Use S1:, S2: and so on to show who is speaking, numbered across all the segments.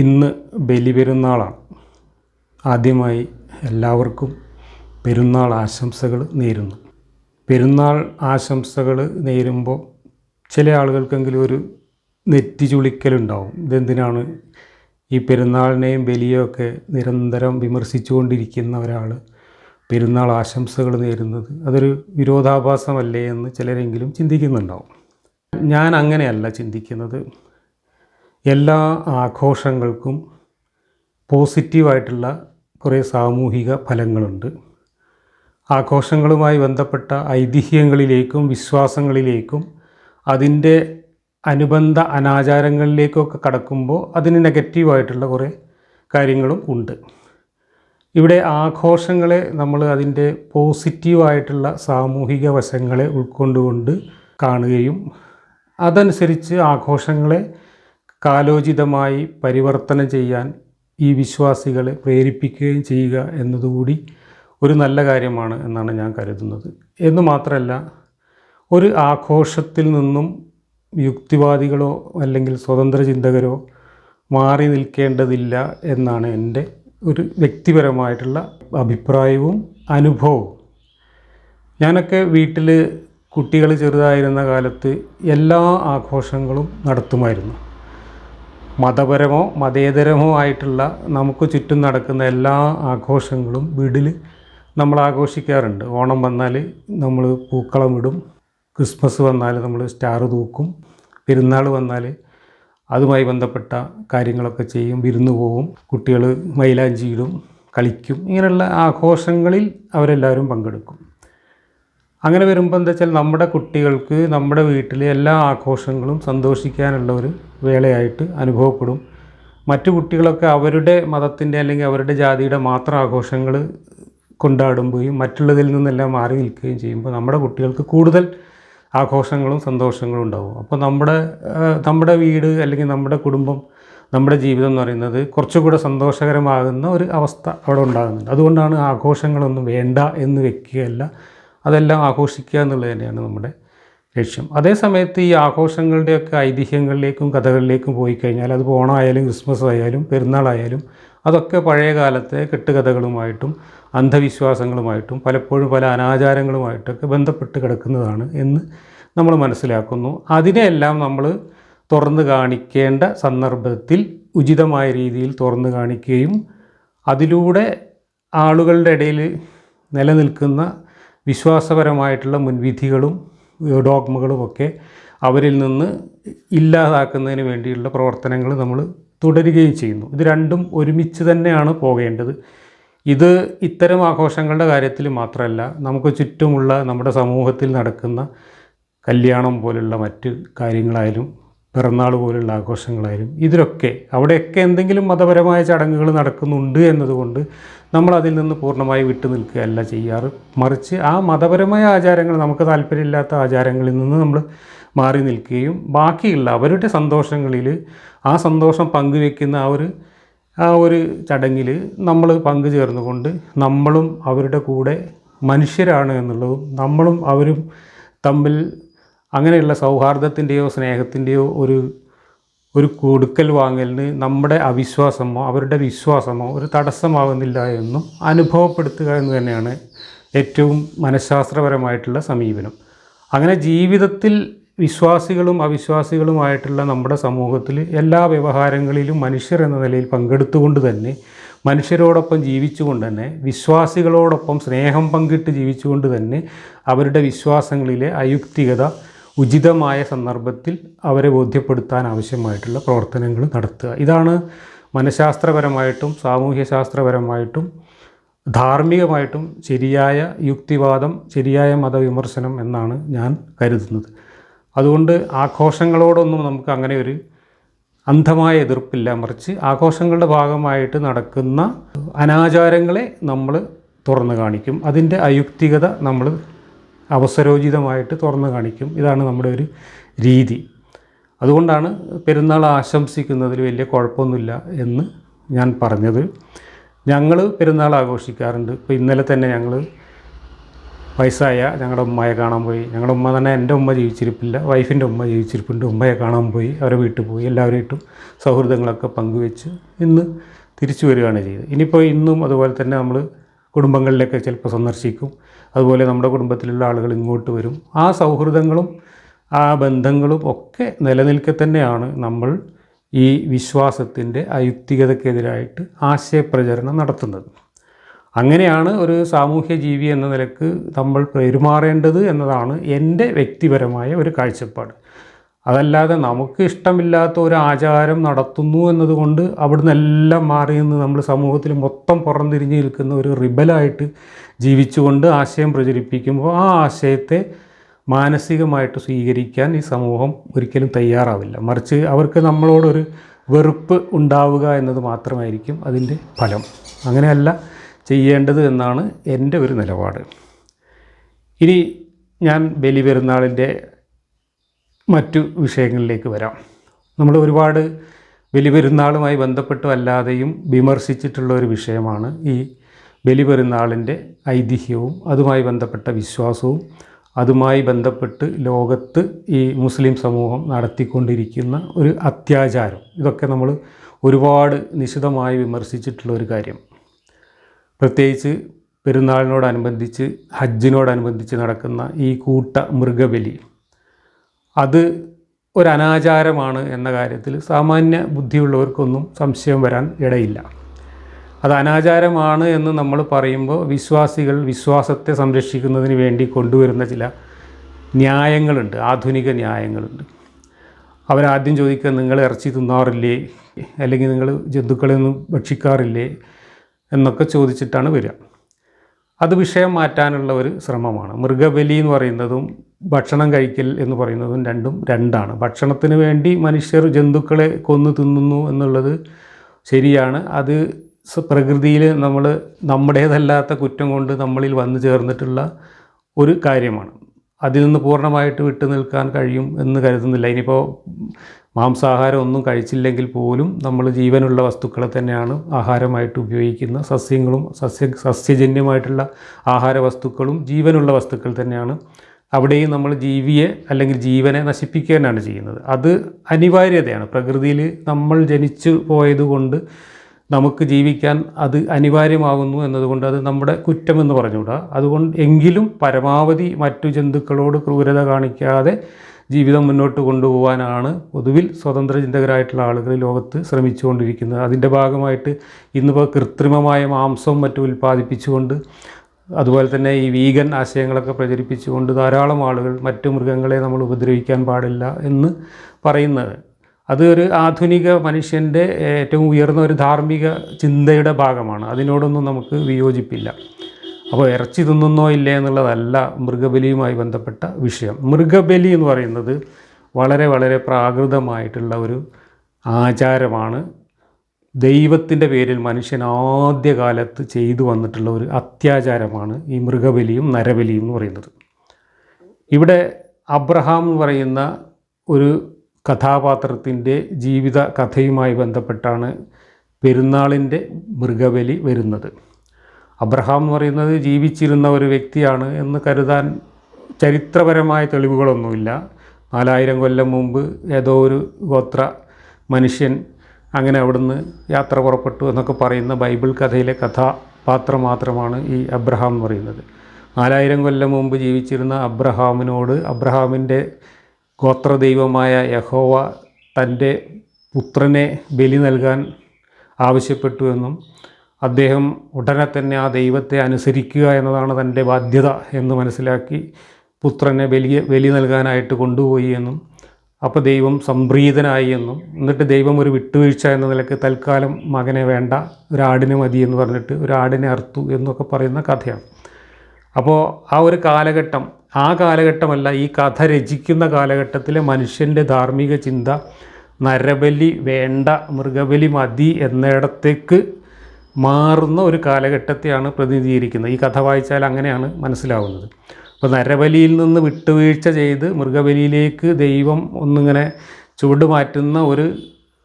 S1: ഇന്ന് ബലി പെരുന്നാളാണ് ആദ്യമായി എല്ലാവർക്കും പെരുന്നാൾ ആശംസകൾ നേരുന്നു പെരുന്നാൾ ആശംസകൾ നേരുമ്പോൾ ചില ആളുകൾക്കെങ്കിലും ഒരു നെറ്റി ചുളിക്കലുണ്ടാവും ഇതെന്തിനാണ് ഈ പെരുന്നാളിനെയും ബലിയൊക്കെ നിരന്തരം വിമർശിച്ചുകൊണ്ടിരിക്കുന്ന ഒരാൾ പെരുന്നാൾ ആശംസകൾ നേരുന്നത് അതൊരു വിരോധാഭാസമല്ലേ എന്ന് ചിലരെങ്കിലും ചിന്തിക്കുന്നുണ്ടാവും ഞാൻ അങ്ങനെയല്ല ചിന്തിക്കുന്നത് എല്ലാ ആഘോഷങ്ങൾക്കും പോസിറ്റീവായിട്ടുള്ള കുറേ സാമൂഹിക ഫലങ്ങളുണ്ട് ആഘോഷങ്ങളുമായി ബന്ധപ്പെട്ട ഐതിഹ്യങ്ങളിലേക്കും വിശ്വാസങ്ങളിലേക്കും അതിൻ്റെ അനുബന്ധ അനാചാരങ്ങളിലേക്കൊക്കെ കടക്കുമ്പോൾ അതിന് നെഗറ്റീവായിട്ടുള്ള കുറേ കാര്യങ്ങളും ഉണ്ട് ഇവിടെ ആഘോഷങ്ങളെ നമ്മൾ അതിൻ്റെ പോസിറ്റീവായിട്ടുള്ള സാമൂഹിക വശങ്ങളെ ഉൾക്കൊണ്ടുകൊണ്ട് കാണുകയും അതനുസരിച്ച് ആഘോഷങ്ങളെ കാലോചിതമായി പരിവർത്തനം ചെയ്യാൻ ഈ വിശ്വാസികളെ പ്രേരിപ്പിക്കുകയും ചെയ്യുക എന്നതുകൂടി ഒരു നല്ല കാര്യമാണ് എന്നാണ് ഞാൻ കരുതുന്നത് എന്ന് മാത്രമല്ല ഒരു ആഘോഷത്തിൽ നിന്നും യുക്തിവാദികളോ അല്ലെങ്കിൽ സ്വതന്ത്ര ചിന്തകരോ മാറി നിൽക്കേണ്ടതില്ല എന്നാണ് എൻ്റെ ഒരു വ്യക്തിപരമായിട്ടുള്ള അഭിപ്രായവും അനുഭവവും ഞാനൊക്കെ വീട്ടിൽ കുട്ടികൾ ചെറുതായിരുന്ന കാലത്ത് എല്ലാ ആഘോഷങ്ങളും നടത്തുമായിരുന്നു മതപരമോ മതേതരമോ ആയിട്ടുള്ള നമുക്ക് ചുറ്റും നടക്കുന്ന എല്ലാ ആഘോഷങ്ങളും വീടിൽ നമ്മൾ ആഘോഷിക്കാറുണ്ട് ഓണം വന്നാൽ നമ്മൾ പൂക്കളം ഇടും ക്രിസ്മസ് വന്നാൽ നമ്മൾ സ്റ്റാർ തൂക്കും പെരുന്നാൾ വന്നാൽ അതുമായി ബന്ധപ്പെട്ട കാര്യങ്ങളൊക്കെ ചെയ്യും വിരുന്നു പോവും കുട്ടികൾ ഇടും കളിക്കും ഇങ്ങനെയുള്ള ആഘോഷങ്ങളിൽ അവരെല്ലാവരും പങ്കെടുക്കും അങ്ങനെ വരുമ്പോൾ എന്താ വെച്ചാൽ നമ്മുടെ കുട്ടികൾക്ക് നമ്മുടെ വീട്ടിലെ എല്ലാ ആഘോഷങ്ങളും സന്തോഷിക്കാനുള്ള ഒരു വേളയായിട്ട് അനുഭവപ്പെടും മറ്റു കുട്ടികളൊക്കെ അവരുടെ മതത്തിൻ്റെ അല്ലെങ്കിൽ അവരുടെ ജാതിയുടെ മാത്രം ആഘോഷങ്ങൾ കൊണ്ടാടുമ്പോഴും മറ്റുള്ളതിൽ നിന്നെല്ലാം മാറി നിൽക്കുകയും ചെയ്യുമ്പോൾ നമ്മുടെ കുട്ടികൾക്ക് കൂടുതൽ ആഘോഷങ്ങളും സന്തോഷങ്ങളും ഉണ്ടാവും അപ്പോൾ നമ്മുടെ നമ്മുടെ വീട് അല്ലെങ്കിൽ നമ്മുടെ കുടുംബം നമ്മുടെ ജീവിതം എന്ന് പറയുന്നത് കുറച്ചുകൂടെ സന്തോഷകരമാകുന്ന ഒരു അവസ്ഥ അവിടെ ഉണ്ടാകുന്നുണ്ട് അതുകൊണ്ടാണ് ആഘോഷങ്ങളൊന്നും വേണ്ട എന്ന് വെക്കുകയല്ല അതെല്ലാം ആഘോഷിക്കുക എന്നുള്ളത് തന്നെയാണ് നമ്മുടെ ലക്ഷ്യം അതേസമയത്ത് ഈ ആഘോഷങ്ങളുടെയൊക്കെ ഐതിഹ്യങ്ങളിലേക്കും കഥകളിലേക്കും പോയി കഴിഞ്ഞാൽ അത് ഓണമായാലും ക്രിസ്മസ് ആയാലും പെരുന്നാളായാലും അതൊക്കെ പഴയ കാലത്തെ കെട്ടുകഥകളുമായിട്ടും അന്ധവിശ്വാസങ്ങളുമായിട്ടും പലപ്പോഴും പല അനാചാരങ്ങളുമായിട്ടൊക്കെ ബന്ധപ്പെട്ട് കിടക്കുന്നതാണ് എന്ന് നമ്മൾ മനസ്സിലാക്കുന്നു അതിനെയെല്ലാം നമ്മൾ തുറന്നു കാണിക്കേണ്ട സന്ദർഭത്തിൽ ഉചിതമായ രീതിയിൽ തുറന്നു കാണിക്കുകയും അതിലൂടെ ആളുകളുടെ ഇടയിൽ നിലനിൽക്കുന്ന വിശ്വാസപരമായിട്ടുള്ള മുൻവിധികളും ഡോഗ്മകളുമൊക്കെ അവരിൽ നിന്ന് ഇല്ലാതാക്കുന്നതിന് വേണ്ടിയുള്ള പ്രവർത്തനങ്ങൾ നമ്മൾ തുടരുകയും ചെയ്യുന്നു ഇത് രണ്ടും ഒരുമിച്ച് തന്നെയാണ് പോകേണ്ടത് ഇത് ഇത്തരം ആഘോഷങ്ങളുടെ കാര്യത്തിൽ മാത്രമല്ല നമുക്ക് ചുറ്റുമുള്ള നമ്മുടെ സമൂഹത്തിൽ നടക്കുന്ന കല്യാണം പോലുള്ള മറ്റ് കാര്യങ്ങളായാലും പിറന്നാൾ പോലുള്ള ആഘോഷങ്ങളായാലും ഇതിലൊക്കെ അവിടെയൊക്കെ എന്തെങ്കിലും മതപരമായ ചടങ്ങുകൾ നടക്കുന്നുണ്ട് എന്നതുകൊണ്ട് നമ്മൾ അതിൽ നിന്ന് പൂർണ്ണമായി വിട്ടു നിൽക്കുകയല്ല ചെയ്യാറ് മറിച്ച് ആ മതപരമായ ആചാരങ്ങൾ നമുക്ക് താല്പര്യമില്ലാത്ത ആചാരങ്ങളിൽ നിന്ന് നമ്മൾ മാറി നിൽക്കുകയും ബാക്കിയുള്ള അവരുടെ സന്തോഷങ്ങളിൽ ആ സന്തോഷം പങ്കുവെക്കുന്ന ആ ഒരു ആ ഒരു ചടങ്ങിൽ നമ്മൾ പങ്കുചേർന്നുകൊണ്ട് നമ്മളും അവരുടെ കൂടെ മനുഷ്യരാണ് എന്നുള്ളതും നമ്മളും അവരും തമ്മിൽ അങ്ങനെയുള്ള സൗഹാർദ്ദത്തിൻ്റെയോ സ്നേഹത്തിൻ്റെയോ ഒരു ഒരു കൊടുക്കൽ വാങ്ങലിന് നമ്മുടെ അവിശ്വാസമോ അവരുടെ വിശ്വാസമോ ഒരു തടസ്സമാകുന്നില്ല എന്നും അനുഭവപ്പെടുത്തുക എന്ന് തന്നെയാണ് ഏറ്റവും മനഃശാസ്ത്രപരമായിട്ടുള്ള സമീപനം അങ്ങനെ ജീവിതത്തിൽ വിശ്വാസികളും അവിശ്വാസികളുമായിട്ടുള്ള നമ്മുടെ സമൂഹത്തിൽ എല്ലാ വ്യവഹാരങ്ങളിലും മനുഷ്യർ എന്ന നിലയിൽ പങ്കെടുത്തുകൊണ്ട് തന്നെ മനുഷ്യരോടൊപ്പം ജീവിച്ചുകൊണ്ട് തന്നെ വിശ്വാസികളോടൊപ്പം സ്നേഹം പങ്കിട്ട് ജീവിച്ചുകൊണ്ട് തന്നെ അവരുടെ വിശ്വാസങ്ങളിലെ അയുക്തികത ഉചിതമായ സന്ദർഭത്തിൽ അവരെ ബോധ്യപ്പെടുത്താൻ ആവശ്യമായിട്ടുള്ള പ്രവർത്തനങ്ങൾ നടത്തുക ഇതാണ് മനഃശാസ്ത്രപരമായിട്ടും സാമൂഹ്യശാസ്ത്രപരമായിട്ടും ധാർമ്മികമായിട്ടും ശരിയായ യുക്തിവാദം ശരിയായ മതവിമർശനം എന്നാണ് ഞാൻ കരുതുന്നത് അതുകൊണ്ട് ആഘോഷങ്ങളോടൊന്നും നമുക്ക് അങ്ങനെ ഒരു അന്ധമായ എതിർപ്പില്ല മറിച്ച് ആഘോഷങ്ങളുടെ ഭാഗമായിട്ട് നടക്കുന്ന അനാചാരങ്ങളെ നമ്മൾ തുറന്നു കാണിക്കും അതിൻ്റെ അയുക്തികത നമ്മൾ അവസരോചിതമായിട്ട് തുറന്ന് കാണിക്കും ഇതാണ് നമ്മുടെ ഒരു രീതി അതുകൊണ്ടാണ് പെരുന്നാൾ ആശംസിക്കുന്നതിൽ വലിയ കുഴപ്പമൊന്നുമില്ല എന്ന് ഞാൻ പറഞ്ഞത് ഞങ്ങൾ പെരുന്നാൾ ആഘോഷിക്കാറുണ്ട് ഇപ്പോൾ ഇന്നലെ തന്നെ ഞങ്ങൾ വയസ്സായ ഞങ്ങളുടെ ഉമ്മയെ കാണാൻ പോയി ഞങ്ങളുടെ ഉമ്മ തന്നെ എൻ്റെ ഉമ്മ ജീവിച്ചിരിപ്പില്ല വൈഫിൻ്റെ ഉമ്മ ജീവിച്ചിരിപ്പുണ്ട് ഉമ്മയെ കാണാൻ പോയി അവരെ വീട്ടിൽ പോയി എല്ലാവരുമായിട്ടും സൗഹൃദങ്ങളൊക്കെ പങ്കുവെച്ച് ഇന്ന് തിരിച്ചു വരികയാണ് ചെയ്തത് ഇനിയിപ്പോൾ ഇന്നും അതുപോലെ തന്നെ നമ്മൾ കുടുംബങ്ങളിലൊക്കെ ചിലപ്പോൾ സന്ദർശിക്കും അതുപോലെ നമ്മുടെ കുടുംബത്തിലുള്ള ആളുകൾ ഇങ്ങോട്ട് വരും ആ സൗഹൃദങ്ങളും ആ ബന്ധങ്ങളും ഒക്കെ നിലനിൽക്കെ തന്നെയാണ് നമ്മൾ ഈ വിശ്വാസത്തിൻ്റെ അയുക്തികതക്കെതിരായിട്ട് ആശയപ്രചരണം നടത്തുന്നത് അങ്ങനെയാണ് ഒരു സാമൂഹ്യ ജീവി എന്ന നിലക്ക് നമ്മൾ പെരുമാറേണ്ടത് എന്നതാണ് എൻ്റെ വ്യക്തിപരമായ ഒരു കാഴ്ചപ്പാട് അതല്ലാതെ നമുക്ക് ഇഷ്ടമില്ലാത്ത ഒരു ആചാരം നടത്തുന്നു എന്നതുകൊണ്ട് അവിടുന്ന് എല്ലാം മാറി നിന്ന് നമ്മൾ സമൂഹത്തിൽ മൊത്തം പുറംതിരിഞ്ഞ് നിൽക്കുന്ന ഒരു റിബലായിട്ട് ജീവിച്ചുകൊണ്ട് ആശയം പ്രചരിപ്പിക്കുമ്പോൾ ആ ആശയത്തെ മാനസികമായിട്ട് സ്വീകരിക്കാൻ ഈ സമൂഹം ഒരിക്കലും തയ്യാറാവില്ല മറിച്ച് അവർക്ക് നമ്മളോടൊരു വെറുപ്പ് ഉണ്ടാവുക എന്നത് മാത്രമായിരിക്കും അതിൻ്റെ ഫലം അങ്ങനെയല്ല ചെയ്യേണ്ടത് എന്നാണ് എൻ്റെ ഒരു നിലപാട് ഇനി ഞാൻ ബലി പെരുന്നാളിൻ്റെ മറ്റു വിഷയങ്ങളിലേക്ക് വരാം നമ്മൾ ഒരുപാട് ബലിപെരുന്നാളുമായി ബന്ധപ്പെട്ടും അല്ലാതെയും വിമർശിച്ചിട്ടുള്ള ഒരു വിഷയമാണ് ഈ ബലിപെരുന്നാളിൻ്റെ ഐതിഹ്യവും അതുമായി ബന്ധപ്പെട്ട വിശ്വാസവും അതുമായി ബന്ധപ്പെട്ട് ലോകത്ത് ഈ മുസ്ലിം സമൂഹം നടത്തിക്കൊണ്ടിരിക്കുന്ന ഒരു അത്യാചാരം ഇതൊക്കെ നമ്മൾ ഒരുപാട് നിശിതമായി വിമർശിച്ചിട്ടുള്ള ഒരു കാര്യം പ്രത്യേകിച്ച് പെരുന്നാളിനോടനുബന്ധിച്ച് ഹജ്ജിനോടനുബന്ധിച്ച് നടക്കുന്ന ഈ കൂട്ട മൃഗബലി അത് ഒരു അനാചാരമാണ് എന്ന കാര്യത്തിൽ സാമാന്യ ബുദ്ധിയുള്ളവർക്കൊന്നും സംശയം വരാൻ ഇടയില്ല അത് അനാചാരമാണ് എന്ന് നമ്മൾ പറയുമ്പോൾ വിശ്വാസികൾ വിശ്വാസത്തെ സംരക്ഷിക്കുന്നതിന് വേണ്ടി കൊണ്ടുവരുന്ന ചില ന്യായങ്ങളുണ്ട് ആധുനിക ന്യായങ്ങളുണ്ട് അവരാദ്യം ചോദിക്കുക നിങ്ങൾ ഇറച്ചി തിന്നാറില്ലേ അല്ലെങ്കിൽ നിങ്ങൾ ജന്തുക്കളെ ഒന്നും ഭക്ഷിക്കാറില്ലേ എന്നൊക്കെ ചോദിച്ചിട്ടാണ് വരിക അത് വിഷയം മാറ്റാനുള്ള ഒരു ശ്രമമാണ് മൃഗബലി എന്ന് പറയുന്നതും ഭക്ഷണം കഴിക്കൽ എന്ന് പറയുന്നതും രണ്ടും രണ്ടാണ് ഭക്ഷണത്തിന് വേണ്ടി മനുഷ്യർ ജന്തുക്കളെ കൊന്നു തിന്നുന്നു എന്നുള്ളത് ശരിയാണ് അത് പ്രകൃതിയിൽ നമ്മൾ നമ്മുടേതല്ലാത്ത കുറ്റം കൊണ്ട് നമ്മളിൽ വന്നു ചേർന്നിട്ടുള്ള ഒരു കാര്യമാണ് അതിൽ നിന്ന് പൂർണ്ണമായിട്ട് വിട്ടു നിൽക്കാൻ കഴിയും എന്ന് കരുതുന്നില്ല ഇനിയിപ്പോൾ മാംസാഹാരം ഒന്നും കഴിച്ചില്ലെങ്കിൽ പോലും നമ്മൾ ജീവനുള്ള വസ്തുക്കളെ തന്നെയാണ് ആഹാരമായിട്ട് ഉപയോഗിക്കുന്ന സസ്യങ്ങളും സസ്യ സസ്യജന്യമായിട്ടുള്ള ആഹാര വസ്തുക്കളും ജീവനുള്ള വസ്തുക്കൾ തന്നെയാണ് അവിടെയും നമ്മൾ ജീവിയെ അല്ലെങ്കിൽ ജീവനെ നശിപ്പിക്കാനാണ് ചെയ്യുന്നത് അത് അനിവാര്യതയാണ് പ്രകൃതിയിൽ നമ്മൾ ജനിച്ചു പോയതുകൊണ്ട് നമുക്ക് ജീവിക്കാൻ അത് അനിവാര്യമാകുന്നു എന്നതുകൊണ്ട് അത് നമ്മുടെ കുറ്റമെന്ന് പറഞ്ഞുകൂടാ അതുകൊണ്ട് എങ്കിലും പരമാവധി മറ്റു ജന്തുക്കളോട് ക്രൂരത കാണിക്കാതെ ജീവിതം മുന്നോട്ട് കൊണ്ടുപോകാനാണ് പൊതുവിൽ സ്വതന്ത്ര ചിന്തകരായിട്ടുള്ള ആളുകൾ ലോകത്ത് ശ്രമിച്ചുകൊണ്ടിരിക്കുന്നത് അതിൻ്റെ ഭാഗമായിട്ട് ഇന്നിപ്പോൾ കൃത്രിമമായ മാംസവും മറ്റും ഉൽപ്പാദിപ്പിച്ചുകൊണ്ട് അതുപോലെ തന്നെ ഈ വീഗൻ ആശയങ്ങളൊക്കെ പ്രചരിപ്പിച്ചുകൊണ്ട് ധാരാളം ആളുകൾ മറ്റു മൃഗങ്ങളെ നമ്മൾ ഉപദ്രവിക്കാൻ പാടില്ല എന്ന് പറയുന്നത് അത് ഒരു ആധുനിക മനുഷ്യൻ്റെ ഏറ്റവും ഉയർന്ന ഒരു ധാർമ്മിക ചിന്തയുടെ ഭാഗമാണ് അതിനോടൊന്നും നമുക്ക് വിയോജിപ്പില്ല അപ്പോൾ ഇറച്ചി തിന്നുന്നോ ഇല്ലേ എന്നുള്ളതല്ല മൃഗബലിയുമായി ബന്ധപ്പെട്ട വിഷയം മൃഗബലി എന്ന് പറയുന്നത് വളരെ വളരെ പ്രാകൃതമായിട്ടുള്ള ഒരു ആചാരമാണ് ദൈവത്തിൻ്റെ പേരിൽ മനുഷ്യൻ ആദ്യകാലത്ത് ചെയ്തു വന്നിട്ടുള്ള ഒരു അത്യാചാരമാണ് ഈ മൃഗബലിയും നരബലിയും എന്ന് പറയുന്നത് ഇവിടെ അബ്രഹാം എന്ന് പറയുന്ന ഒരു കഥാപാത്രത്തിൻ്റെ ജീവിത കഥയുമായി ബന്ധപ്പെട്ടാണ് പെരുന്നാളിൻ്റെ മൃഗബലി വരുന്നത് അബ്രഹാം എന്ന് പറയുന്നത് ജീവിച്ചിരുന്ന ഒരു വ്യക്തിയാണ് എന്ന് കരുതാൻ ചരിത്രപരമായ തെളിവുകളൊന്നുമില്ല നാലായിരം കൊല്ലം മുമ്പ് ഏതോ ഒരു ഗോത്ര മനുഷ്യൻ അങ്ങനെ അവിടുന്ന് യാത്ര പുറപ്പെട്ടു എന്നൊക്കെ പറയുന്ന ബൈബിൾ കഥയിലെ കഥാപാത്രം മാത്രമാണ് ഈ അബ്രഹാം എന്ന് പറയുന്നത് നാലായിരം കൊല്ലം മുമ്പ് ജീവിച്ചിരുന്ന അബ്രഹാമിനോട് അബ്രഹാമിൻ്റെ ഗോത്രദൈവമായ യഹോവ തൻ്റെ പുത്രനെ ബലി നൽകാൻ ആവശ്യപ്പെട്ടു എന്നും അദ്ദേഹം ഉടനെ തന്നെ ആ ദൈവത്തെ അനുസരിക്കുക എന്നതാണ് തൻ്റെ ബാധ്യത എന്ന് മനസ്സിലാക്കി പുത്രനെ ബലി ബലി നൽകാനായിട്ട് കൊണ്ടുപോയി എന്നും അപ്പോൾ ദൈവം സംപ്രീതനായി എന്നും എന്നിട്ട് ദൈവം ഒരു വിട്ടുവീഴ്ച എന്ന നിലയ്ക്ക് തൽക്കാലം മകനെ വേണ്ട ഒരാടിനെ മതി എന്ന് പറഞ്ഞിട്ട് ഒരാടിനെ അർത്തു എന്നൊക്കെ പറയുന്ന കഥയാണ് അപ്പോൾ ആ ഒരു കാലഘട്ടം ആ കാലഘട്ടമല്ല ഈ കഥ രചിക്കുന്ന കാലഘട്ടത്തിലെ മനുഷ്യൻ്റെ ധാർമ്മിക ചിന്ത നരബലി വേണ്ട മൃഗബലി മതി എന്നിടത്തേക്ക് മാറുന്ന ഒരു കാലഘട്ടത്തെയാണ് പ്രതിനിധീകരിക്കുന്നത് ഈ കഥ വായിച്ചാൽ അങ്ങനെയാണ് മനസ്സിലാവുന്നത് അപ്പോൾ നരബലിയിൽ നിന്ന് വിട്ടുവീഴ്ച ചെയ്ത് മൃഗബലിയിലേക്ക് ദൈവം ഒന്നിങ്ങനെ ചുവടുമാറ്റുന്ന ഒരു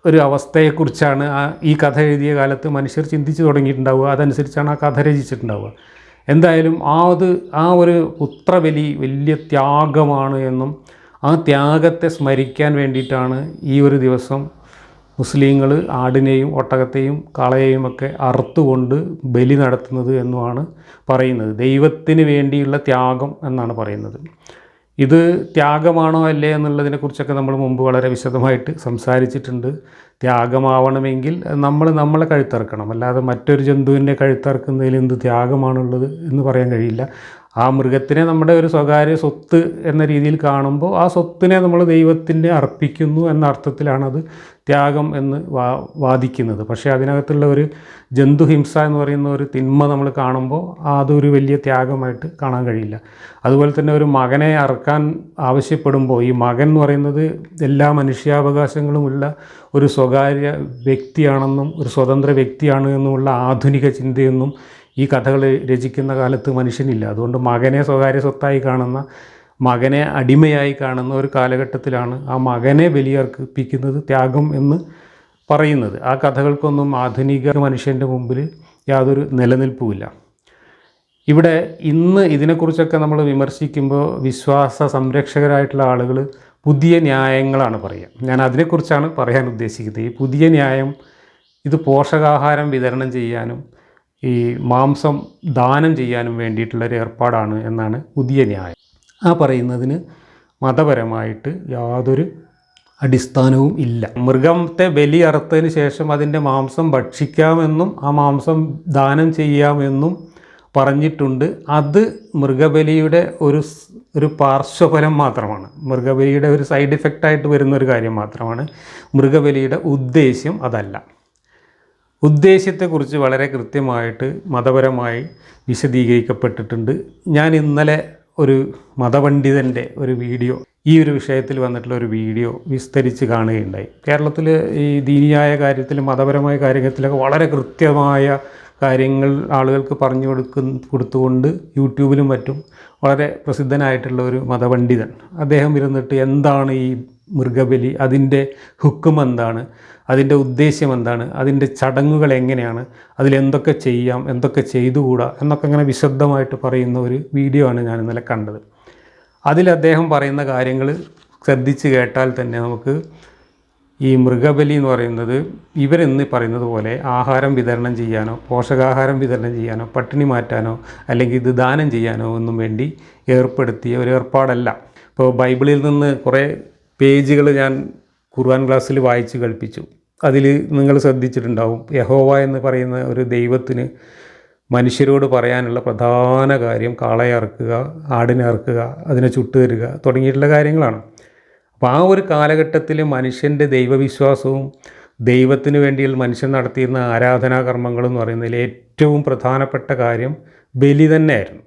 S1: ഒരു അവസ്ഥയെക്കുറിച്ചാണ് ആ ഈ കഥ എഴുതിയ കാലത്ത് മനുഷ്യർ ചിന്തിച്ചു തുടങ്ങിയിട്ടുണ്ടാവുക അതനുസരിച്ചാണ് ആ കഥ രചിച്ചിട്ടുണ്ടാവുക എന്തായാലും ആ അത് ആ ഒരു പുത്രബലി വലിയ ത്യാഗമാണ് എന്നും ആ ത്യാഗത്തെ സ്മരിക്കാൻ വേണ്ടിയിട്ടാണ് ഈ ഒരു ദിവസം മുസ്ലിങ്ങൾ ആടിനെയും ഒട്ടകത്തെയും കാളയെയും ഒക്കെ അറുത്തുകൊണ്ട് ബലി നടത്തുന്നത് എന്നുമാണ് പറയുന്നത് ദൈവത്തിന് വേണ്ടിയുള്ള ത്യാഗം എന്നാണ് പറയുന്നത് ഇത് ത്യാഗമാണോ അല്ലേ എന്നുള്ളതിനെക്കുറിച്ചൊക്കെ നമ്മൾ മുമ്പ് വളരെ വിശദമായിട്ട് സംസാരിച്ചിട്ടുണ്ട് ത്യാഗമാവണമെങ്കിൽ നമ്മൾ നമ്മളെ കഴുത്തിറക്കണം അല്ലാതെ മറ്റൊരു ജന്തുവിൻ്റെ കഴുത്തിറക്കുന്നതിൽ എന്ത് ത്യാഗമാണുള്ളത് എന്ന് പറയാൻ കഴിയില്ല ആ മൃഗത്തിനെ നമ്മുടെ ഒരു സ്വകാര്യ സ്വത്ത് എന്ന രീതിയിൽ കാണുമ്പോൾ ആ സ്വത്തിനെ നമ്മൾ ദൈവത്തിൻ്റെ അർപ്പിക്കുന്നു എന്ന അർത്ഥത്തിലാണ് അത് ത്യാഗം എന്ന് വാ വാദിക്കുന്നത് പക്ഷേ അതിനകത്തുള്ള ഒരു ജന്തുഹിംസ എന്ന് പറയുന്ന ഒരു തിന്മ നമ്മൾ കാണുമ്പോൾ അതൊരു വലിയ ത്യാഗമായിട്ട് കാണാൻ കഴിയില്ല അതുപോലെ തന്നെ ഒരു മകനെ അറക്കാൻ ആവശ്യപ്പെടുമ്പോൾ ഈ മകൻ എന്ന് പറയുന്നത് എല്ലാ മനുഷ്യാവകാശങ്ങളുമുള്ള ഒരു സ്വകാര്യ വ്യക്തിയാണെന്നും ഒരു സ്വതന്ത്ര വ്യക്തിയാണ് എന്നുമുള്ള ആധുനിക ചിന്തയെന്നും ഈ കഥകൾ രചിക്കുന്ന കാലത്ത് മനുഷ്യനില്ല അതുകൊണ്ട് മകനെ സ്വകാര്യ സ്വത്തായി കാണുന്ന മകനെ അടിമയായി കാണുന്ന ഒരു കാലഘട്ടത്തിലാണ് ആ മകനെ ബലിയർപ്പിക്കുന്നത് ത്യാഗം എന്ന് പറയുന്നത് ആ കഥകൾക്കൊന്നും ആധുനിക മനുഷ്യൻ്റെ മുമ്പിൽ യാതൊരു നിലനിൽപ്പുമില്ല ഇവിടെ ഇന്ന് ഇതിനെക്കുറിച്ചൊക്കെ നമ്മൾ വിമർശിക്കുമ്പോൾ വിശ്വാസ സംരക്ഷകരായിട്ടുള്ള ആളുകൾ പുതിയ ന്യായങ്ങളാണ് പറയുക ഞാൻ അതിനെക്കുറിച്ചാണ് പറയാൻ ഉദ്ദേശിക്കുന്നത് ഈ പുതിയ ന്യായം ഇത് പോഷകാഹാരം വിതരണം ചെയ്യാനും ഈ മാംസം ദാനം ചെയ്യാനും വേണ്ടിയിട്ടുള്ളൊരു ഏർപ്പാടാണ് എന്നാണ് പുതിയ ന്യായം ആ പറയുന്നതിന് മതപരമായിട്ട് യാതൊരു അടിസ്ഥാനവും ഇല്ല മൃഗത്തെ ബലി അറുത്തതിന് ശേഷം അതിൻ്റെ മാംസം ഭക്ഷിക്കാമെന്നും ആ മാംസം ദാനം ചെയ്യാമെന്നും പറഞ്ഞിട്ടുണ്ട് അത് മൃഗബലിയുടെ ഒരു ഒരു പാർശ്വഫലം മാത്രമാണ് മൃഗബലിയുടെ ഒരു സൈഡ് ഇഫക്റ്റായിട്ട് വരുന്ന ഒരു കാര്യം മാത്രമാണ് മൃഗബലിയുടെ ഉദ്ദേശ്യം അതല്ല ഉദ്ദേശ്യത്തെക്കുറിച്ച് വളരെ കൃത്യമായിട്ട് മതപരമായി വിശദീകരിക്കപ്പെട്ടിട്ടുണ്ട് ഞാൻ ഇന്നലെ ഒരു മതപണ്ഡിതൻ്റെ ഒരു വീഡിയോ ഈ ഒരു വിഷയത്തിൽ വന്നിട്ടുള്ള ഒരു വീഡിയോ വിസ്തരിച്ച് കാണുകയുണ്ടായി കേരളത്തിൽ ഈ ദീനിയായ കാര്യത്തിൽ മതപരമായ കാര്യത്തിലൊക്കെ വളരെ കൃത്യമായ കാര്യങ്ങൾ ആളുകൾക്ക് പറഞ്ഞു കൊടുക്ക കൊടുത്തുകൊണ്ട് യൂട്യൂബിലും മറ്റും വളരെ പ്രസിദ്ധനായിട്ടുള്ള ഒരു മതപണ്ഡിതൻ അദ്ദേഹം ഇരുന്നിട്ട് എന്താണ് ഈ മൃഗബലി അതിൻ്റെ ഹുക്കും എന്താണ് അതിൻ്റെ ഉദ്ദേശ്യം എന്താണ് അതിൻ്റെ ചടങ്ങുകൾ എങ്ങനെയാണ് അതിലെന്തൊക്കെ ചെയ്യാം എന്തൊക്കെ ചെയ്തുകൂടാ എന്നൊക്കെ അങ്ങനെ വിശദമായിട്ട് പറയുന്ന ഒരു വീഡിയോ ആണ് ഞാൻ ഇന്നലെ കണ്ടത് അതിൽ അദ്ദേഹം പറയുന്ന കാര്യങ്ങൾ ശ്രദ്ധിച്ച് കേട്ടാൽ തന്നെ നമുക്ക് ഈ മൃഗബലി എന്ന് പറയുന്നത് ഇവരെന്ന് പറയുന്നത് പോലെ ആഹാരം വിതരണം ചെയ്യാനോ പോഷകാഹാരം വിതരണം ചെയ്യാനോ പട്ടിണി മാറ്റാനോ അല്ലെങ്കിൽ ഇത് ദാനം ചെയ്യാനോ ഒന്നും വേണ്ടി ഏർപ്പെടുത്തിയ ഒരു ഏർപ്പാടല്ല ഇപ്പോൾ ബൈബിളിൽ നിന്ന് കുറേ പേജുകൾ ഞാൻ ഖുർആൻ ക്ലാസ്സിൽ വായിച്ച് കളിപ്പിച്ചു അതിൽ നിങ്ങൾ ശ്രദ്ധിച്ചിട്ടുണ്ടാവും യഹോവ എന്ന് പറയുന്ന ഒരു ദൈവത്തിന് മനുഷ്യരോട് പറയാനുള്ള പ്രധാന കാര്യം കാളയെ അറുക്കുക ആടിനെ അറുക്കുക അതിനെ ചുട്ടുതരുക തുടങ്ങിയിട്ടുള്ള കാര്യങ്ങളാണ് അപ്പോൾ ആ ഒരു കാലഘട്ടത്തിൽ മനുഷ്യൻ്റെ ദൈവവിശ്വാസവും ദൈവത്തിന് വേണ്ടിയിൽ മനുഷ്യൻ നടത്തിയിരുന്ന ആരാധനാകർമ്മങ്ങൾ എന്ന് പറയുന്നതിൽ ഏറ്റവും പ്രധാനപ്പെട്ട കാര്യം ബലി തന്നെയായിരുന്നു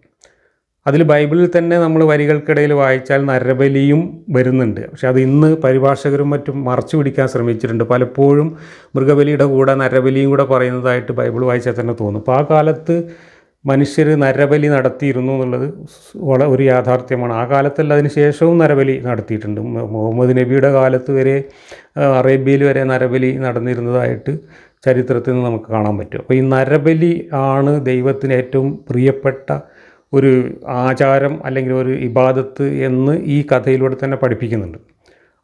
S1: അതിൽ ബൈബിളിൽ തന്നെ നമ്മൾ വരികൾക്കിടയിൽ വായിച്ചാൽ നരബലിയും വരുന്നുണ്ട് പക്ഷെ അത് ഇന്ന് പരിഭാഷകരും മറ്റും മറച്ചു പിടിക്കാൻ ശ്രമിച്ചിട്ടുണ്ട് പലപ്പോഴും മൃഗബലിയുടെ കൂടെ നരബലിയും കൂടെ പറയുന്നതായിട്ട് ബൈബിൾ വായിച്ചാൽ തന്നെ തോന്നും അപ്പോൾ ആ കാലത്ത് മനുഷ്യർ നരബലി നടത്തിയിരുന്നു എന്നുള്ളത് വളരെ ഒരു യാഥാർത്ഥ്യമാണ് ആ കാലത്തല്ല അതിന് ശേഷവും നരബലി നടത്തിയിട്ടുണ്ട് മുഹമ്മദ് നബിയുടെ കാലത്ത് വരെ അറേബ്യയിൽ വരെ നരബലി നടന്നിരുന്നതായിട്ട് ചരിത്രത്തിൽ നിന്ന് നമുക്ക് കാണാൻ പറ്റും അപ്പോൾ ഈ നരബലി ആണ് ദൈവത്തിന് ഏറ്റവും പ്രിയപ്പെട്ട ഒരു ആചാരം അല്ലെങ്കിൽ ഒരു ഇബാദത്ത് എന്ന് ഈ കഥയിലൂടെ തന്നെ പഠിപ്പിക്കുന്നുണ്ട്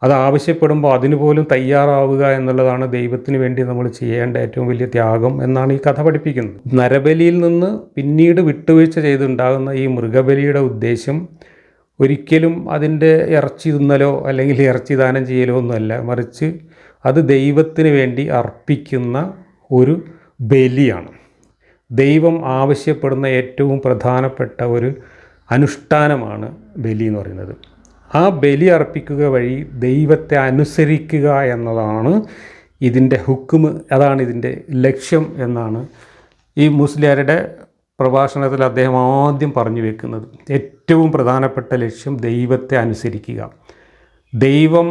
S1: അത് ആവശ്യപ്പെടുമ്പോൾ അതിനുപോലും പോലും തയ്യാറാവുക എന്നുള്ളതാണ് ദൈവത്തിന് വേണ്ടി നമ്മൾ ചെയ്യേണ്ട ഏറ്റവും വലിയ ത്യാഗം എന്നാണ് ഈ കഥ പഠിപ്പിക്കുന്നത് നരബലിയിൽ നിന്ന് പിന്നീട് വിട്ടുവീഴ്ച ചെയ്തുണ്ടാകുന്ന ഈ മൃഗബലിയുടെ ഉദ്ദേശ്യം ഒരിക്കലും അതിൻ്റെ ഇറച്ചി തിന്നലോ അല്ലെങ്കിൽ ഇറച്ചി ദാനം ചെയ്യലോ ഒന്നുമല്ല മറിച്ച് അത് ദൈവത്തിന് വേണ്ടി അർപ്പിക്കുന്ന ഒരു ബലിയാണ് ദൈവം ആവശ്യപ്പെടുന്ന ഏറ്റവും പ്രധാനപ്പെട്ട ഒരു അനുഷ്ഠാനമാണ് ബലി എന്ന് പറയുന്നത് ആ ബലി അർപ്പിക്കുക വഴി ദൈവത്തെ അനുസരിക്കുക എന്നതാണ് ഇതിൻ്റെ ഹുക്കും അതാണ് ഇതിൻ്റെ ലക്ഷ്യം എന്നാണ് ഈ മുസ്ലിയാരുടെ പ്രഭാഷണത്തിൽ അദ്ദേഹം ആദ്യം പറഞ്ഞു വെക്കുന്നത് ഏറ്റവും പ്രധാനപ്പെട്ട ലക്ഷ്യം ദൈവത്തെ അനുസരിക്കുക ദൈവം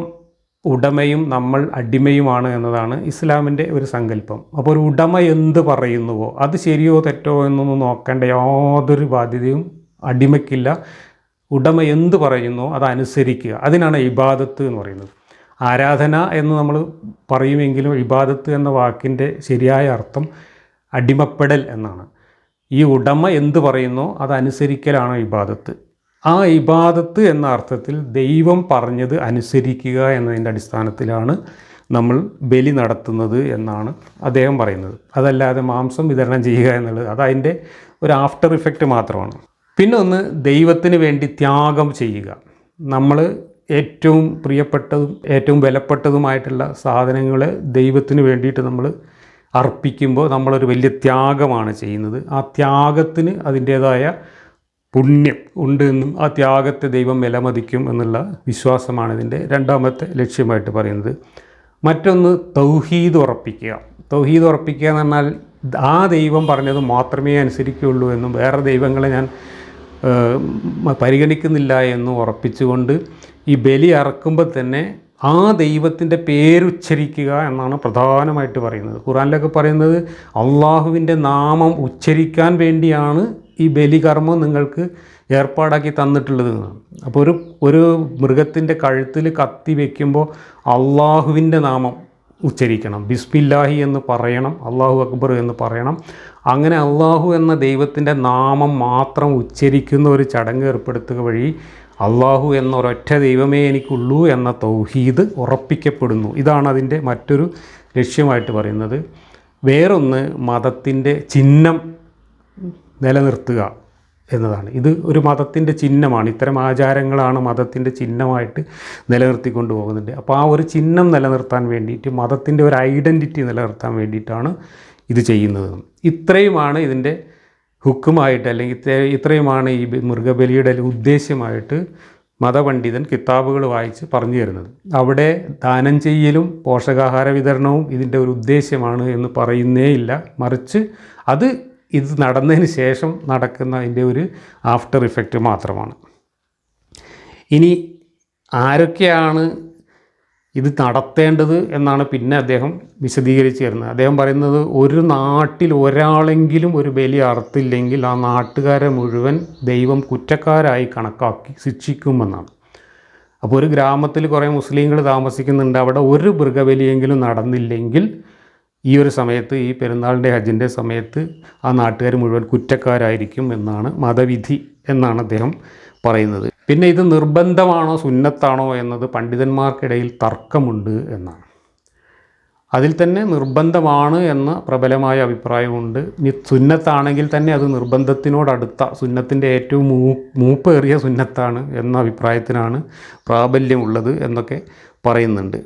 S1: ഉടമയും നമ്മൾ അടിമയുമാണ് എന്നതാണ് ഇസ്ലാമിൻ്റെ ഒരു സങ്കല്പം അപ്പോൾ ഒരു ഉടമ എന്ത് പറയുന്നുവോ അത് ശരിയോ തെറ്റോ എന്നൊന്നും നോക്കേണ്ട യാതൊരു ബാധ്യതയും അടിമയ്ക്കില്ല ഉടമ എന്ത് പറയുന്നു അതനുസരിക്കുക അതിനാണ് ഇബാദത്ത് എന്ന് പറയുന്നത് ആരാധന എന്ന് നമ്മൾ പറയുമെങ്കിലും ഇബാദത്ത് എന്ന വാക്കിൻ്റെ ശരിയായ അർത്ഥം അടിമപ്പെടൽ എന്നാണ് ഈ ഉടമ എന്ത് പറയുന്നോ അതനുസരിക്കലാണ് ഇബാദത്ത് ആ ഇബാദത്ത് എന്ന അർത്ഥത്തിൽ ദൈവം പറഞ്ഞത് അനുസരിക്കുക എന്നതിൻ്റെ അടിസ്ഥാനത്തിലാണ് നമ്മൾ ബലി നടത്തുന്നത് എന്നാണ് അദ്ദേഹം പറയുന്നത് അതല്ലാതെ മാംസം വിതരണം ചെയ്യുക എന്നുള്ളത് അത് അതിൻ്റെ ഒരു ആഫ്റ്റർ ഇഫക്റ്റ് മാത്രമാണ് പിന്നെ ഒന്ന് ദൈവത്തിന് വേണ്ടി ത്യാഗം ചെയ്യുക നമ്മൾ ഏറ്റവും പ്രിയപ്പെട്ടതും ഏറ്റവും വിലപ്പെട്ടതുമായിട്ടുള്ള സാധനങ്ങളെ ദൈവത്തിന് വേണ്ടിയിട്ട് നമ്മൾ അർപ്പിക്കുമ്പോൾ നമ്മളൊരു വലിയ ത്യാഗമാണ് ചെയ്യുന്നത് ആ ത്യാഗത്തിന് അതിൻ്റേതായ പുണ്യം ഉണ്ട് എന്നും ആ ത്യാഗത്തെ ദൈവം വിലമതിക്കും എന്നുള്ള വിശ്വാസമാണ് ഇതിൻ്റെ രണ്ടാമത്തെ ലക്ഷ്യമായിട്ട് പറയുന്നത് മറ്റൊന്ന് തൗഹീദ് ഉറപ്പിക്കുക തൗഹീദ് ഉറപ്പിക്കുക എന്ന് പറഞ്ഞാൽ ആ ദൈവം പറഞ്ഞത് മാത്രമേ അനുസരിക്കുകയുള്ളൂ എന്നും വേറെ ദൈവങ്ങളെ ഞാൻ പരിഗണിക്കുന്നില്ല എന്ന് ഉറപ്പിച്ചുകൊണ്ട് ഈ ബലി അറക്കുമ്പോൾ തന്നെ ആ ദൈവത്തിൻ്റെ പേരുച്ചരിക്കുക എന്നാണ് പ്രധാനമായിട്ട് പറയുന്നത് ഖുറാനിലൊക്കെ പറയുന്നത് അള്ളാഹുവിൻ്റെ നാമം ഉച്ചരിക്കാൻ വേണ്ടിയാണ് ഈ ബലികർമ്മം നിങ്ങൾക്ക് ഏർപ്പാടാക്കി തന്നിട്ടുള്ളത് അപ്പോൾ ഒരു ഒരു മൃഗത്തിൻ്റെ കഴുത്തിൽ കത്തി വയ്ക്കുമ്പോൾ അള്ളാഹുവിൻ്റെ നാമം ഉച്ചരിക്കണം ബിസ്മില്ലാഹി എന്ന് പറയണം അള്ളാഹു അക്ബർ എന്ന് പറയണം അങ്ങനെ അള്ളാഹു എന്ന ദൈവത്തിൻ്റെ നാമം മാത്രം ഉച്ചരിക്കുന്ന ഒരു ചടങ്ങ് ഏർപ്പെടുത്തുക വഴി അള്ളാഹു എന്ന ഒരൊറ്റ ദൈവമേ എനിക്കുള്ളൂ എന്ന തൗഹീദ് ഉറപ്പിക്കപ്പെടുന്നു ഇതാണ് അതിൻ്റെ മറ്റൊരു ലക്ഷ്യമായിട്ട് പറയുന്നത് വേറൊന്ന് മതത്തിൻ്റെ ചിഹ്നം നിലനിർത്തുക എന്നതാണ് ഇത് ഒരു മതത്തിൻ്റെ ചിഹ്നമാണ് ഇത്തരം ആചാരങ്ങളാണ് മതത്തിൻ്റെ ചിഹ്നമായിട്ട് നിലനിർത്തിക്കൊണ്ട് പോകുന്നുണ്ട് അപ്പോൾ ആ ഒരു ചിഹ്നം നിലനിർത്താൻ വേണ്ടിയിട്ട് മതത്തിൻ്റെ ഒരു ഐഡൻറ്റിറ്റി നിലനിർത്താൻ വേണ്ടിയിട്ടാണ് ഇത് ചെയ്യുന്നത് ഇത്രയുമാണ് ഇതിൻ്റെ ഹുക്കുമായിട്ട് അല്ലെങ്കിൽ ഇത്രയുമാണ് ഈ മൃഗബലിയുടെ ഉദ്ദേശ്യമായിട്ട് മതപണ്ഡിതൻ കിതാബുകൾ വായിച്ച് പറഞ്ഞു തരുന്നത് അവിടെ ദാനം ചെയ്യലും പോഷകാഹാര വിതരണവും ഇതിൻ്റെ ഒരു ഉദ്ദേശ്യമാണ് എന്ന് പറയുന്നേ ഇല്ല മറിച്ച് അത് ഇത് നടന്നതിന് ശേഷം നടക്കുന്ന അതിൻ്റെ ഒരു ആഫ്റ്റർ ഇഫക്റ്റ് മാത്രമാണ് ഇനി ആരൊക്കെയാണ് ഇത് നടത്തേണ്ടത് എന്നാണ് പിന്നെ അദ്ദേഹം വിശദീകരിച്ച് തരുന്നത് അദ്ദേഹം പറയുന്നത് ഒരു നാട്ടിൽ ഒരാളെങ്കിലും ഒരു ബലി അറുത്തില്ലെങ്കിൽ ആ നാട്ടുകാരെ മുഴുവൻ ദൈവം കുറ്റക്കാരായി കണക്കാക്കി ശിക്ഷിക്കുമെന്നാണ് അപ്പോൾ ഒരു ഗ്രാമത്തിൽ കുറേ മുസ്ലിങ്ങൾ താമസിക്കുന്നുണ്ട് അവിടെ ഒരു മൃഗബലിയെങ്കിലും നടന്നില്ലെങ്കിൽ ഈ ഒരു സമയത്ത് ഈ പെരുന്നാളിൻ്റെ ഹജ്ജിൻ്റെ സമയത്ത് ആ നാട്ടുകാർ മുഴുവൻ കുറ്റക്കാരായിരിക്കും എന്നാണ് മതവിധി എന്നാണ് അദ്ദേഹം പറയുന്നത് പിന്നെ ഇത് നിർബന്ധമാണോ സുന്നത്താണോ എന്നത് പണ്ഡിതന്മാർക്കിടയിൽ തർക്കമുണ്ട് എന്നാണ് അതിൽ തന്നെ നിർബന്ധമാണ് എന്ന പ്രബലമായ അഭിപ്രായമുണ്ട് ഇനി സുന്നത്താണെങ്കിൽ തന്നെ അത് നിർബന്ധത്തിനോടടുത്ത സുന്നത്തിൻ്റെ ഏറ്റവും മൂ മൂപ്പേറിയ സുന്നത്താണ് എന്ന അഭിപ്രായത്തിനാണ് പ്രാബല്യമുള്ളത് എന്നൊക്കെ പറയുന്നുണ്ട്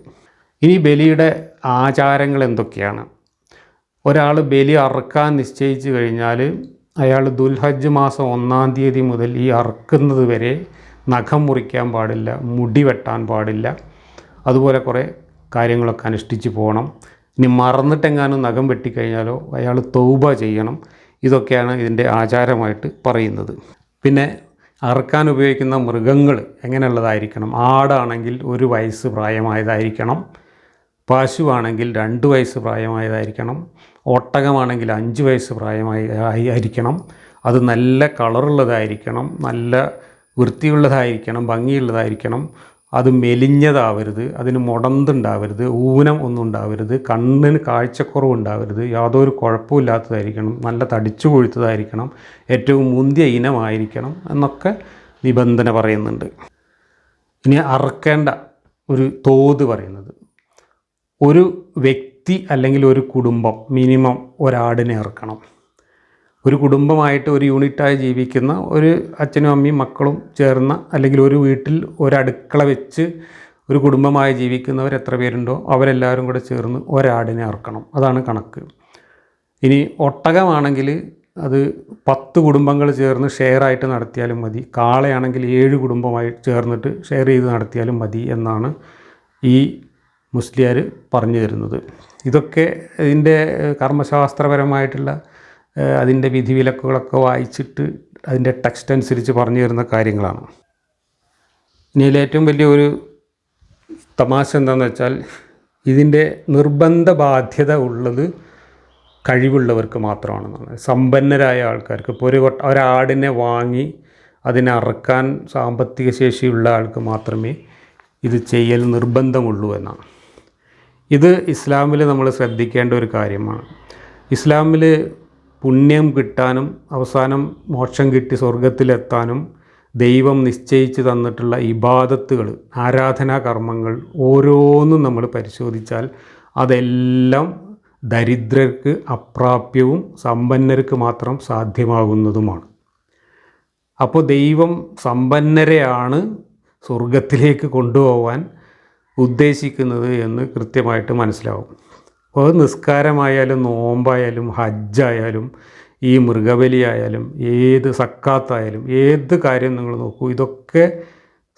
S1: ഇനി ബലിയുടെ ആചാരങ്ങൾ എന്തൊക്കെയാണ് ഒരാൾ ബലി അറുക്കാൻ നിശ്ചയിച്ചു കഴിഞ്ഞാൽ അയാൾ ദുൽഹജ്ജ് മാസം ഒന്നാം തീയതി മുതൽ ഈ അറുക്കുന്നത് വരെ നഖം മുറിക്കാൻ പാടില്ല മുടി വെട്ടാൻ പാടില്ല അതുപോലെ കുറേ കാര്യങ്ങളൊക്കെ അനുഷ്ഠിച്ച് പോകണം ഇനി മറന്നിട്ടെങ്ങാനും നഖം വെട്ടിക്കഴിഞ്ഞാലോ അയാൾ തൗബ ചെയ്യണം ഇതൊക്കെയാണ് ഇതിൻ്റെ ആചാരമായിട്ട് പറയുന്നത് പിന്നെ അറുക്കാൻ ഉപയോഗിക്കുന്ന മൃഗങ്ങൾ എങ്ങനെയുള്ളതായിരിക്കണം ആടാണെങ്കിൽ ഒരു വയസ്സ് പ്രായമായതായിരിക്കണം പശുവാണെങ്കിൽ രണ്ട് വയസ്സ് പ്രായമായതായിരിക്കണം ഒട്ടകമാണെങ്കിൽ അഞ്ച് വയസ്സ് പ്രായമായി ആയിരിക്കണം അത് നല്ല കളറുള്ളതായിരിക്കണം നല്ല വൃത്തിയുള്ളതായിരിക്കണം ഭംഗിയുള്ളതായിരിക്കണം അത് മെലിഞ്ഞതാവരുത് അതിന് മുടന്തുണ്ടാവരുത് ഊനം ഒന്നും ഉണ്ടാവരുത് കണ്ണിന് കാഴ്ചക്കുറവുണ്ടാവരുത് യാതൊരു കുഴപ്പമില്ലാത്തതായിരിക്കണം നല്ല തടിച്ചു കൊഴുത്തതായിരിക്കണം ഏറ്റവും മുന്തിയ ഇനമായിരിക്കണം എന്നൊക്കെ നിബന്ധന പറയുന്നുണ്ട് ഇനി അറക്കേണ്ട ഒരു തോത് പറയുന്നത് ഒരു വ്യക്തി അല്ലെങ്കിൽ ഒരു കുടുംബം മിനിമം ഒരാടിനെ ഇറക്കണം ഒരു കുടുംബമായിട്ട് ഒരു യൂണിറ്റായി ജീവിക്കുന്ന ഒരു അച്ഛനും അമ്മയും മക്കളും ചേർന്ന അല്ലെങ്കിൽ ഒരു വീട്ടിൽ ഒരടുക്കള വെച്ച് ഒരു കുടുംബമായി ജീവിക്കുന്നവർ എത്ര പേരുണ്ടോ അവരെല്ലാവരും കൂടെ ചേർന്ന് ഒരാടിനെ ഇറക്കണം അതാണ് കണക്ക് ഇനി ഒട്ടകമാണെങ്കിൽ അത് പത്ത് കുടുംബങ്ങൾ ചേർന്ന് ഷെയറായിട്ട് നടത്തിയാലും മതി കാളയാണെങ്കിൽ ഏഴ് കുടുംബമായി ചേർന്നിട്ട് ഷെയർ ചെയ്ത് നടത്തിയാലും മതി എന്നാണ് ഈ മുസ്ലിയാർ പറഞ്ഞു തരുന്നത് ഇതൊക്കെ ഇതിൻ്റെ കർമ്മശാസ്ത്രപരമായിട്ടുള്ള അതിൻ്റെ വിധിവിലക്കുകളൊക്കെ വായിച്ചിട്ട് അതിൻ്റെ ടെക്സ്റ്റ് അനുസരിച്ച് പറഞ്ഞു തരുന്ന കാര്യങ്ങളാണ് ഇനിയിലെ ഏറ്റവും വലിയ ഒരു തമാശ എന്താണെന്ന് വെച്ചാൽ ഇതിൻ്റെ നിർബന്ധ ബാധ്യത ഉള്ളത് കഴിവുള്ളവർക്ക് മാത്രമാണെന്നാണ് സമ്പന്നരായ ആൾക്കാർക്ക് ഇപ്പോൾ ഒരു ഒരാടിനെ വാങ്ങി അതിനെ അറക്കാൻ സാമ്പത്തിക ശേഷിയുള്ള ആൾക്ക് മാത്രമേ ഇത് ചെയ്യൽ നിർബന്ധമുള്ളൂ എന്നാണ് ഇത് ഇസ്ലാമിൽ നമ്മൾ ശ്രദ്ധിക്കേണ്ട ഒരു കാര്യമാണ് ഇസ്ലാമിൽ പുണ്യം കിട്ടാനും അവസാനം മോക്ഷം കിട്ടി സ്വർഗത്തിലെത്താനും ദൈവം നിശ്ചയിച്ച് തന്നിട്ടുള്ള ഇബാദത്തുകൾ ആരാധനാ കർമ്മങ്ങൾ ഓരോന്നും നമ്മൾ പരിശോധിച്ചാൽ അതെല്ലാം ദരിദ്രർക്ക് അപ്രാപ്യവും സമ്പന്നർക്ക് മാത്രം സാധ്യമാകുന്നതുമാണ് അപ്പോൾ ദൈവം സമ്പന്നരെയാണ് സ്വർഗത്തിലേക്ക് കൊണ്ടുപോകാൻ ഉദ്ദേശിക്കുന്നത് എന്ന് കൃത്യമായിട്ട് മനസ്സിലാവും അപ്പോൾ നിസ്കാരമായാലും നോമ്പായാലും ഹജ്ജായാലും ഈ മൃഗബലിയായാലും ഏത് സക്കാത്തായാലും ഏത് കാര്യം നിങ്ങൾ നോക്കൂ ഇതൊക്കെ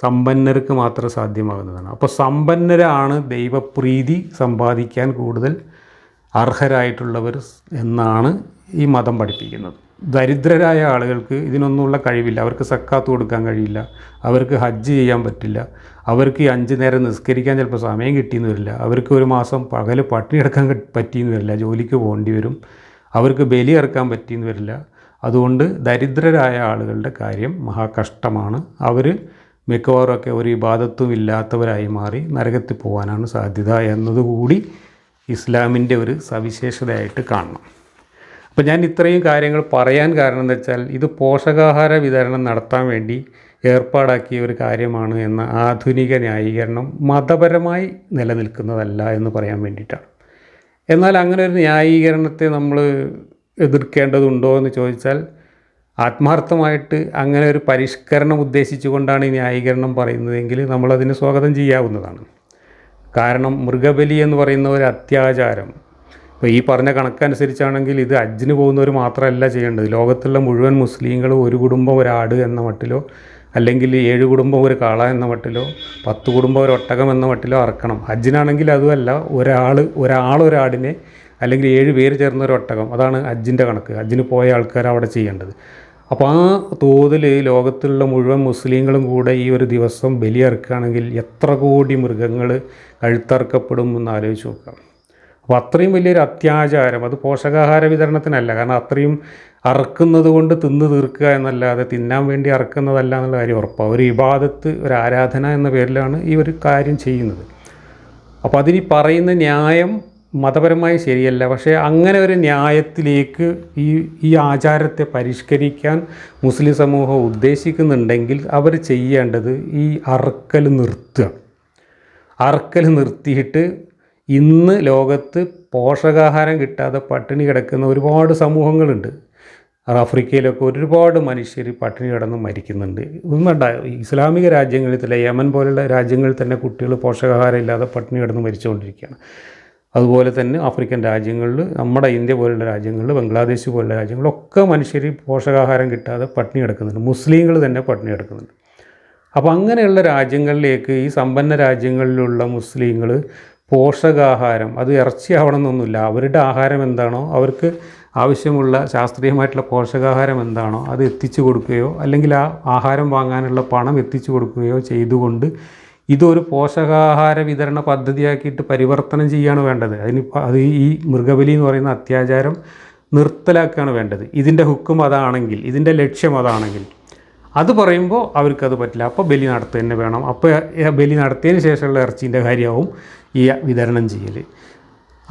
S1: സമ്പന്നർക്ക് മാത്രം സാധ്യമാകുന്നതാണ് അപ്പോൾ സമ്പന്നരാണ് ദൈവപ്രീതി സമ്പാദിക്കാൻ കൂടുതൽ അർഹരായിട്ടുള്ളവർ എന്നാണ് ഈ മതം പഠിപ്പിക്കുന്നത് ദരിദ്രരായ ആളുകൾക്ക് ഇതിനൊന്നുമുള്ള കഴിവില്ല അവർക്ക് സക്കാത്ത് കൊടുക്കാൻ കഴിയില്ല അവർക്ക് ഹജ്ജ് ചെയ്യാൻ പറ്റില്ല അവർക്ക് ഈ അഞ്ച് നേരം നിസ്കരിക്കാൻ ചിലപ്പോൾ സമയം കിട്ടിയെന്ന് വരില്ല അവർക്ക് ഒരു മാസം പകൽ പട്ടിണി എടുക്കാൻ പറ്റിയെന്ന് വരില്ല ജോലിക്ക് പോകേണ്ടി വരും അവർക്ക് ബലി ഇറക്കാൻ പറ്റിയെന്ന് വരില്ല അതുകൊണ്ട് ദരിദ്രരായ ആളുകളുടെ കാര്യം മഹാകഷ്ടമാണ് അവർ ഒക്കെ ഒരു ഇബാദത്തും ഇല്ലാത്തവരായി മാറി നരകത്തിൽ പോകാനാണ് സാധ്യത എന്നതുകൂടി ഇസ്ലാമിൻ്റെ ഒരു സവിശേഷതയായിട്ട് കാണണം അപ്പോൾ ഞാൻ ഇത്രയും കാര്യങ്ങൾ പറയാൻ കാരണം എന്താ വെച്ചാൽ ഇത് പോഷകാഹാര വിതരണം നടത്താൻ വേണ്ടി ഏർപ്പാടാക്കിയ ഒരു കാര്യമാണ് എന്ന ആധുനിക ന്യായീകരണം മതപരമായി നിലനിൽക്കുന്നതല്ല എന്ന് പറയാൻ വേണ്ടിയിട്ടാണ് എന്നാൽ അങ്ങനെ ഒരു ന്യായീകരണത്തെ നമ്മൾ എതിർക്കേണ്ടതുണ്ടോ എന്ന് ചോദിച്ചാൽ ആത്മാർത്ഥമായിട്ട് അങ്ങനെ ഒരു പരിഷ്കരണം ഉദ്ദേശിച്ചുകൊണ്ടാണ് ഈ ന്യായീകരണം പറയുന്നതെങ്കിൽ നമ്മളതിന് സ്വാഗതം ചെയ്യാവുന്നതാണ് കാരണം മൃഗബലി എന്ന് പറയുന്ന ഒരു അത്യാചാരം അപ്പോൾ ഈ പറഞ്ഞ കണക്കനുസരിച്ചാണെങ്കിൽ ഇത് ഹജ്ജിന് പോകുന്നവർ മാത്രമല്ല ചെയ്യേണ്ടത് ലോകത്തുള്ള മുഴുവൻ മുസ്ലിങ്ങളും ഒരു കുടുംബം ഒരാട് എന്ന മട്ടിലോ അല്ലെങ്കിൽ ഏഴ് കുടുംബം ഒരു കാള എന്ന മട്ടിലോ പത്ത് കുടുംബം ഒരു ഒട്ടകം എന്ന മട്ടിലോ അറക്കണം ഹജ്ജിനാണെങ്കിൽ അതുമല്ല ഒരാൾ ഒരാൾ അല്ലെങ്കിൽ ഏഴ് പേര് ചേർന്ന ഒരു ഒട്ടകം അതാണ് ഹജ്ജിൻ്റെ കണക്ക് ഹജ്ജിന് പോയ ആൾക്കാർ അവിടെ ചെയ്യേണ്ടത് അപ്പോൾ ആ തോതിൽ ലോകത്തുള്ള മുഴുവൻ മുസ്ലിങ്ങളും കൂടെ ഈ ഒരു ദിവസം ബലിയറുക്കുകയാണെങ്കിൽ എത്ര കോടി മൃഗങ്ങൾ കഴുത്തറക്കപ്പെടും എന്ന് ആലോചിച്ച് നോക്കാം അപ്പോൾ അത്രയും വലിയൊരു അത്യാചാരം അത് പോഷകാഹാര വിതരണത്തിനല്ല കാരണം അത്രയും അറക്കുന്നത് കൊണ്ട് തിന്ന് തീർക്കുക എന്നല്ലാതെ തിന്നാൻ വേണ്ടി അറക്കുന്നതല്ല എന്നുള്ള കാര്യം ഉറപ്പാണ് ഒരു ഇബാദത്ത് ഒരു ആരാധന എന്ന പേരിലാണ് ഈ ഒരു കാര്യം ചെയ്യുന്നത് അപ്പോൾ അതിന് പറയുന്ന ന്യായം മതപരമായി ശരിയല്ല പക്ഷേ അങ്ങനെ ഒരു ന്യായത്തിലേക്ക് ഈ ഈ ആചാരത്തെ പരിഷ്കരിക്കാൻ മുസ്ലിം സമൂഹം ഉദ്ദേശിക്കുന്നുണ്ടെങ്കിൽ അവർ ചെയ്യേണ്ടത് ഈ അറക്കൽ നിർത്തുക അറക്കൽ നിർത്തിയിട്ട് ഇന്ന് ലോകത്ത് പോഷകാഹാരം കിട്ടാതെ പട്ടിണി കിടക്കുന്ന ഒരുപാട് സമൂഹങ്ങളുണ്ട് ആഫ്രിക്കയിലൊക്കെ ഒരുപാട് മനുഷ്യർ പട്ടിണി കിടന്ന് മരിക്കുന്നുണ്ട് ഒന്നുണ്ട ഇസ്ലാമിക രാജ്യങ്ങളിൽ തന്നെ യമൻ പോലുള്ള രാജ്യങ്ങളിൽ തന്നെ കുട്ടികൾ പോഷകാഹാരം ഇല്ലാതെ പട്ടിണി കിടന്ന് മരിച്ചുകൊണ്ടിരിക്കുകയാണ് അതുപോലെ തന്നെ ആഫ്രിക്കൻ രാജ്യങ്ങളിൽ നമ്മുടെ ഇന്ത്യ പോലുള്ള രാജ്യങ്ങളിൽ ബംഗ്ലാദേശ് പോലുള്ള രാജ്യങ്ങളിലൊക്കെ മനുഷ്യർ പോഷകാഹാരം കിട്ടാതെ പട്ടിണി കിടക്കുന്നുണ്ട് മുസ്ലിങ്ങൾ തന്നെ പട്ടിണി കിടക്കുന്നുണ്ട് അപ്പോൾ അങ്ങനെയുള്ള രാജ്യങ്ങളിലേക്ക് ഈ സമ്പന്ന രാജ്യങ്ങളിലുള്ള മുസ്ലിങ്ങൾ പോഷകാഹാരം അത് ഇറച്ചി എന്നൊന്നുമില്ല അവരുടെ ആഹാരം എന്താണോ അവർക്ക് ആവശ്യമുള്ള ശാസ്ത്രീയമായിട്ടുള്ള പോഷകാഹാരം എന്താണോ അത് എത്തിച്ചു കൊടുക്കുകയോ അല്ലെങ്കിൽ ആ ആഹാരം വാങ്ങാനുള്ള പണം എത്തിച്ചു കൊടുക്കുകയോ ചെയ്തുകൊണ്ട് ഇതൊരു പോഷകാഹാര വിതരണ പദ്ധതിയാക്കിയിട്ട് പരിവർത്തനം ചെയ്യുകയാണ് വേണ്ടത് അതിന് അത് ഈ മൃഗബലി എന്ന് പറയുന്ന അത്യാചാരം നിർത്തലാക്കുകയാണ് വേണ്ടത് ഇതിൻ്റെ ഹുക്കും അതാണെങ്കിൽ ഇതിൻ്റെ ലക്ഷ്യം അതാണെങ്കിൽ അത് പറയുമ്പോൾ അവർക്കത് പറ്റില്ല അപ്പോൾ ബലി നടത്തുക തന്നെ വേണം അപ്പോൾ ബലി നടത്തിയതിന് ശേഷമുള്ള ഇറച്ചീൻ്റെ കാര്യമാവും ഈ വിതരണം ചെയ്യൽ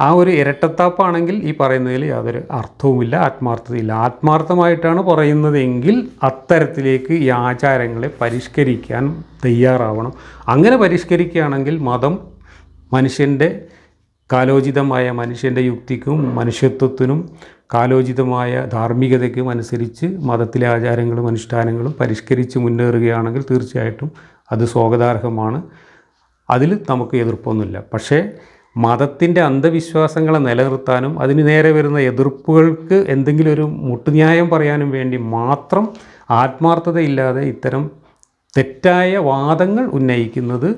S1: ആ ഒരു ഇരട്ടത്താപ്പാണെങ്കിൽ ഈ പറയുന്നതിൽ യാതൊരു അർത്ഥവുമില്ല ആത്മാർത്ഥതയില്ല ആത്മാർത്ഥമായിട്ടാണ് പറയുന്നതെങ്കിൽ അത്തരത്തിലേക്ക് ഈ ആചാരങ്ങളെ പരിഷ്കരിക്കാൻ തയ്യാറാവണം അങ്ങനെ പരിഷ്കരിക്കുകയാണെങ്കിൽ മതം മനുഷ്യൻ്റെ കാലോചിതമായ മനുഷ്യൻ്റെ യുക്തിക്കും മനുഷ്യത്വത്തിനും കാലോചിതമായ ധാർമ്മികതയ്ക്കും അനുസരിച്ച് മതത്തിലെ ആചാരങ്ങളും അനുഷ്ഠാനങ്ങളും പരിഷ്കരിച്ച് മുന്നേറുകയാണെങ്കിൽ തീർച്ചയായിട്ടും അത് സ്വാഗതാർഹമാണ് അതിൽ നമുക്ക് എതിർപ്പൊന്നുമില്ല പക്ഷേ മതത്തിൻ്റെ അന്ധവിശ്വാസങ്ങളെ നിലനിർത്താനും അതിന് നേരെ വരുന്ന എതിർപ്പുകൾക്ക് എന്തെങ്കിലും ഒരു മുട്ടുന്യായം പറയാനും വേണ്ടി മാത്രം ആത്മാർത്ഥതയില്ലാതെ ഇത്തരം തെറ്റായ വാദങ്ങൾ ഉന്നയിക്കുന്നത്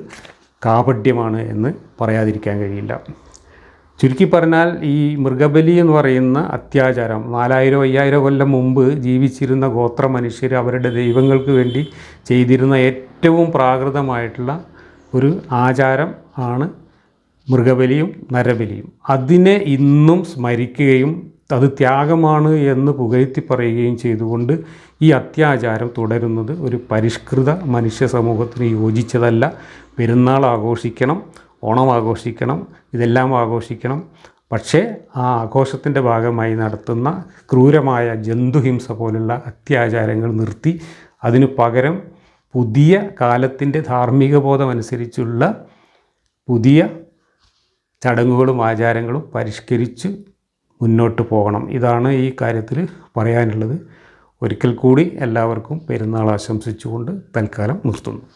S1: കാപഡ്യമാണ് എന്ന് പറയാതിരിക്കാൻ കഴിയില്ല ചുരുക്കി പറഞ്ഞാൽ ഈ മൃഗബലി എന്ന് പറയുന്ന അത്യാചാരം നാലായിരം അയ്യായിരം കൊല്ലം മുമ്പ് ജീവിച്ചിരുന്ന ഗോത്ര മനുഷ്യർ അവരുടെ ദൈവങ്ങൾക്ക് വേണ്ടി ചെയ്തിരുന്ന ഏറ്റവും പ്രാകൃതമായിട്ടുള്ള ഒരു ആചാരം ആണ് മൃഗബലിയും നരബലിയും അതിനെ ഇന്നും സ്മരിക്കുകയും അത് ത്യാഗമാണ് എന്ന് പുകഴ്ത്തി പറയുകയും ചെയ്തുകൊണ്ട് ഈ അത്യാചാരം തുടരുന്നത് ഒരു പരിഷ്കൃത മനുഷ്യ സമൂഹത്തിന് യോജിച്ചതല്ല പെരുന്നാൾ ആഘോഷിക്കണം ഓണം ആഘോഷിക്കണം ഇതെല്ലാം ആഘോഷിക്കണം പക്ഷേ ആ ആഘോഷത്തിൻ്റെ ഭാഗമായി നടത്തുന്ന ക്രൂരമായ ജന്തുഹിംസ പോലുള്ള അത്യാചാരങ്ങൾ നിർത്തി അതിനു പകരം പുതിയ കാലത്തിൻ്റെ ധാർമ്മിക ബോധമനുസരിച്ചുള്ള പുതിയ ചടങ്ങുകളും ആചാരങ്ങളും പരിഷ്കരിച്ച് മുന്നോട്ട് പോകണം ഇതാണ് ഈ കാര്യത്തിൽ പറയാനുള്ളത് ഒരിക്കൽ കൂടി എല്ലാവർക്കും പെരുന്നാൾ ആശംസിച്ചുകൊണ്ട് തൽക്കാലം നിർത്തുന്നു